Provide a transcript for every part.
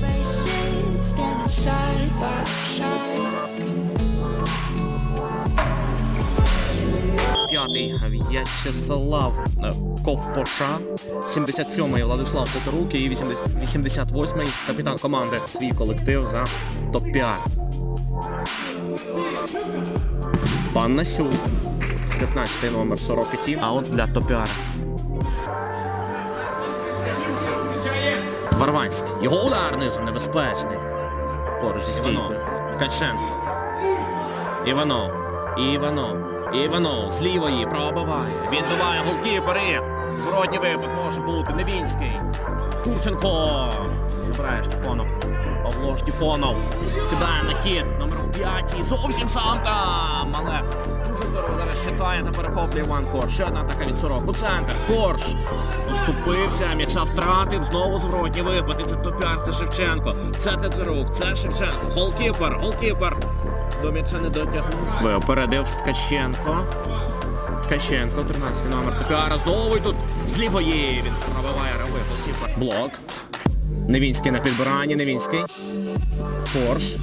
faces standing side by side. П'ятий В'ячеслав е, Ковпоша, 77-й Владислав Тетерук і 88-й капітан команди свій колектив за топ-піар. Пан Насюк, 15-й номер 45, а от для топ-піара. Варванський. Його удар низом небезпечний. Поруч зі стійкою. Ткаченко. Іванов. Іванов. Іванов з лівої пробиває. Відбиває голкіпери. Зворотній випад може бути. Невінський. Турченко. Забирає Штефонов. Павло Штефонов. Кидає на хід. Номер 5. І зовсім сам там. Але дуже здорово зараз читає та перехоплює Іван Корж. Ще одна така від сорок. У центр. Корж. Уступився, м'яча втратив. Знову зворотній випад. І це топяр, це Шевченко. Це Тетерук, це Шевченко. Голкіпер, голкіпер. До м'яча не дотягнувся. Ви опередив Ткаченко. Ткаченко, 13 номер Топіара. Знову тут з лівої він пробиває равий. Блок. Невінський на підбиранні. Невінський. Порш.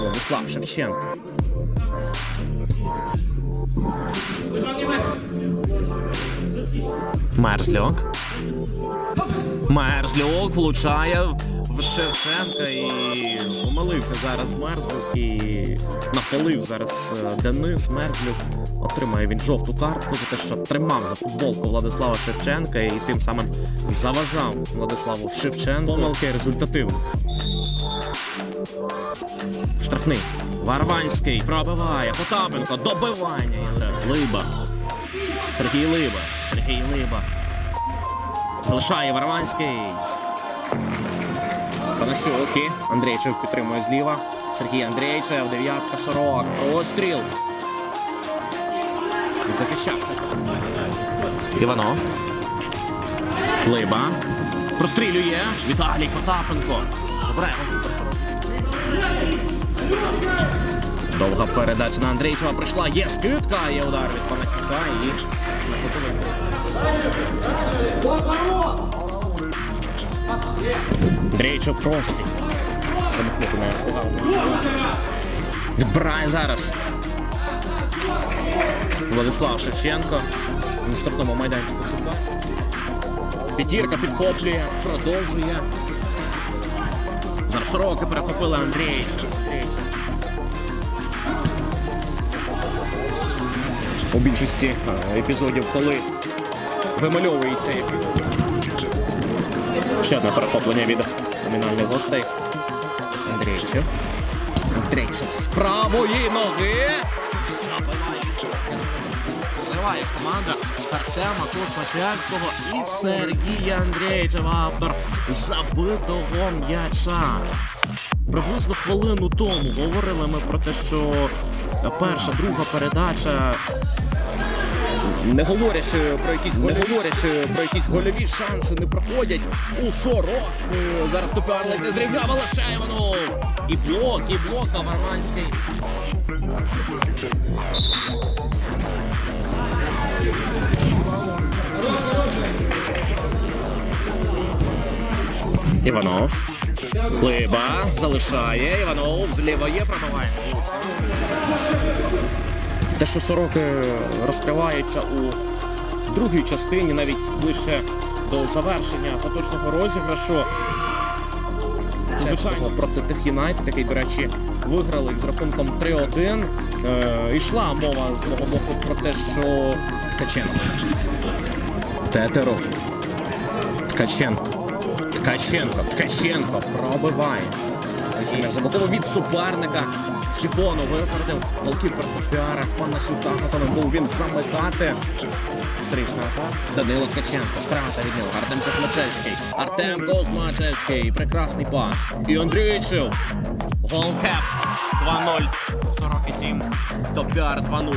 Владислав Шевченко. Мерзльок. Мерзльок влучає Шевченка і помилився зараз Мерзлюк і нафалив зараз е, Денис Мерзлюк. Отримає він жовту картку за те, що тримав за футболку Владислава Шевченка і тим самим заважав Владиславу Шевченку. Помилки результативні. Штрафний. Варванський пробиває. Потапенко. Добивання. Либа. Сергій Либа. Сергій Либа. Залишає Варванський. Панасюки. Андрійчев підтримує зліва. Сергій Андрійчев, дев'ятка сорок. Розстріл. Захищався. Іванов. Либа. Прострілює. Віталій Потапенко. Забирає 40. Довга передача на Андрійчева прийшла. Є скидка, є удар від Панасюка і Андрійчук простріл. Замахнути не встигав. Відбирає зараз. Владислав Шевченко. На штрафному майданчику сука. П'ятірка підхоплює, продовжує. Зараз роки перехопили Андрійча. У більшості е, епізодів, коли вимальовується якийсь. Ще одне перехоплення від номінальних гостей. Андрійчев. Андрійчев з правої ноги. Зриває команда Артема Космачевського і Сергія Андрійчева, автор забитого м'яча. Приблизно хвилину тому говорили ми про те, що перша, друга передача не говорячи про якісь не говорячи про якісь гольові шанси не проходять у 40. Е, Зараз Туперлик не зрівняв, але. І блок, і блок на Варванський. Іванов. Либа залишає. Іванов зліва є, пробиває. Те, що сороки розкриваються у другій частині, навіть ближче до завершення поточного розіграшу. Це, звичайно, проти тих Юнайтед, який, до речі, виграли з рахунком 3-1. Е, йшла мова з мого боку про те, що Ткаченко. Тетеро. Ткаченко. Ткаченко. Ткаченко пробиває. Забакова від суперника. Штефону випередив голкіпер Піара. Пана Сюта готовий був він замикати. Стрічна атака. Данило Ткаченко. Втрата від нього. Артем Космачевський. Артем Космачевський. Прекрасний пас. І Андрійчев. Голкеп. 2-0. 40 тім. Топ-піар 2-0.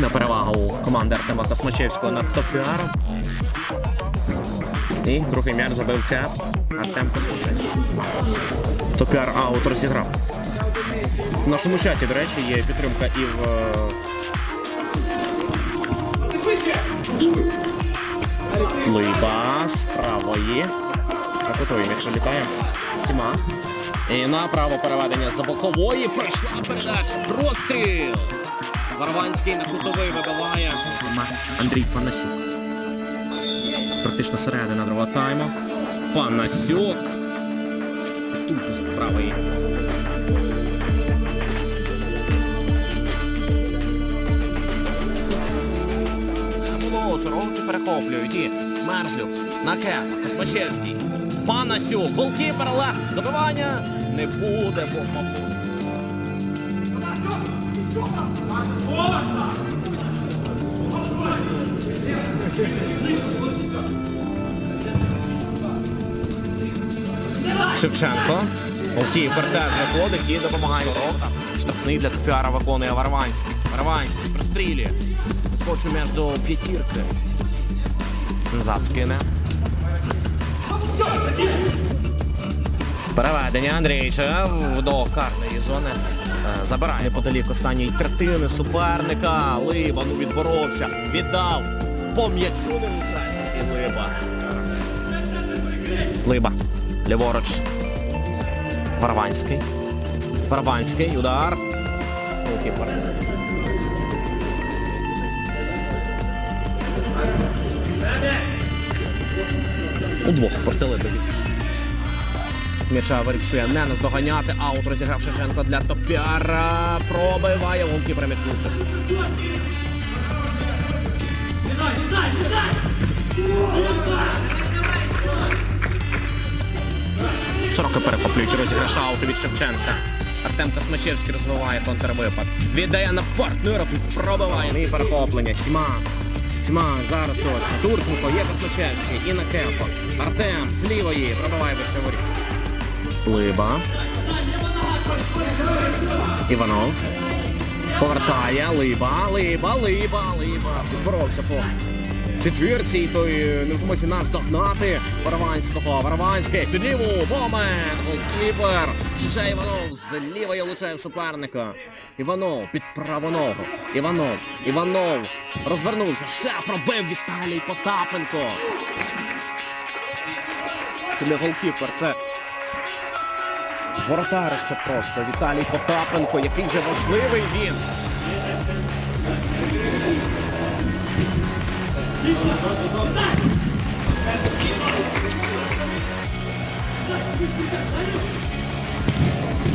Подвійна перевага у команди Артема Космачевського над Топіаром. І другий м'яч забив кеп Артем Космачевський. Топіар аут розіграв. В нашому чаті, до речі, є підтримка і в. е, Либа з правої. На кутовий м'яч вилітає. Сіма. І направо переведення за бокової. Пройшла передача. Простріл. Варванський на кутовий вибиває. Андрій Панасюк. Практично середина другого тайму. Панасюк. З правої. Сороки перехоплюють і Мерзлюк, Накеп, Космачевський, Панасюк, голкіпер, але добивання не буде, бо Шевченко. Голкіпер теж виходить і допомагає ворота. Штрафний для Топіара виконує Варванський. Варванський прострілює. Скочу до п'ятірки. Назад скине. Переведення Андрійча до карної зони. Е, Забирає неподалік останньої третини суперника. Либа ну відборовся. Віддав. І Либа. Либа. Ліворуч. Варванський. Варванський. Удар. Голкіпер. Удвох протилибові. М'яча вирішує не наздоганяти. Аут розіграв Шевченко для Топіара. Пробиває голкіпер м'яч. Перехоплюють ауту від Шевченка. Артем Космачевський розвиває контрвипад. Віддає на партнера, тут пробиває. І перехоплення. Сіма. Сіма, зараз точно. Турченко, є Космачевський і на кепо. Артем з лівої пробиває вище воріт. Либа. Іванов. Повертає. Либа, либа, либа, либа. Боровся по четвірці, і той е, не в змозі нас догнати. Варванського. Варванський під ліву. Голкіпер. Ще Іванов з лівої влучає суперника. Іванов під праву ногу. Іванов. Іванов. Розвернувся. Ще пробив Віталій Потапенко. Це не голкіпер, це Воротарище просто. Віталій Потапенко, який же важливий він.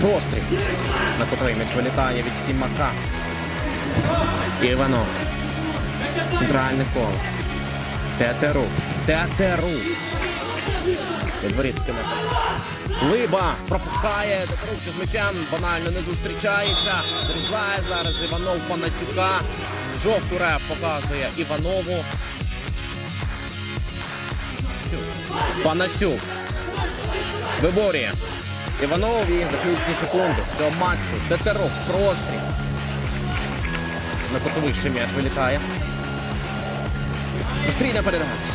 Постріл. На котрий м'яч вилітає від Сімака. Іванов. Центральне коло. Театеру. Театеру. Відворіт Либа пропускає, Докруче з м'ячем, банально не зустрічається. Зрізає зараз Іванов Панасюка. Жовту реп показує Іванову. Панасюк. Виборює. Іванов і заключні секунди цього матчу. Детерок, простріл. На котовий ще м'яч вилітає. Пострійна передача.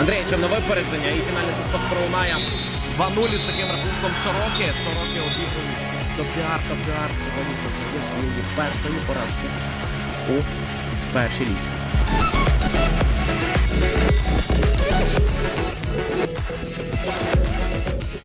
Андрійчем на випередження і фінальний свисток пролунає 2-0 з таким рахунком Сороки. Сороки обігрують до піар та піар сьогодні це своєї першої поразки у першій лісі.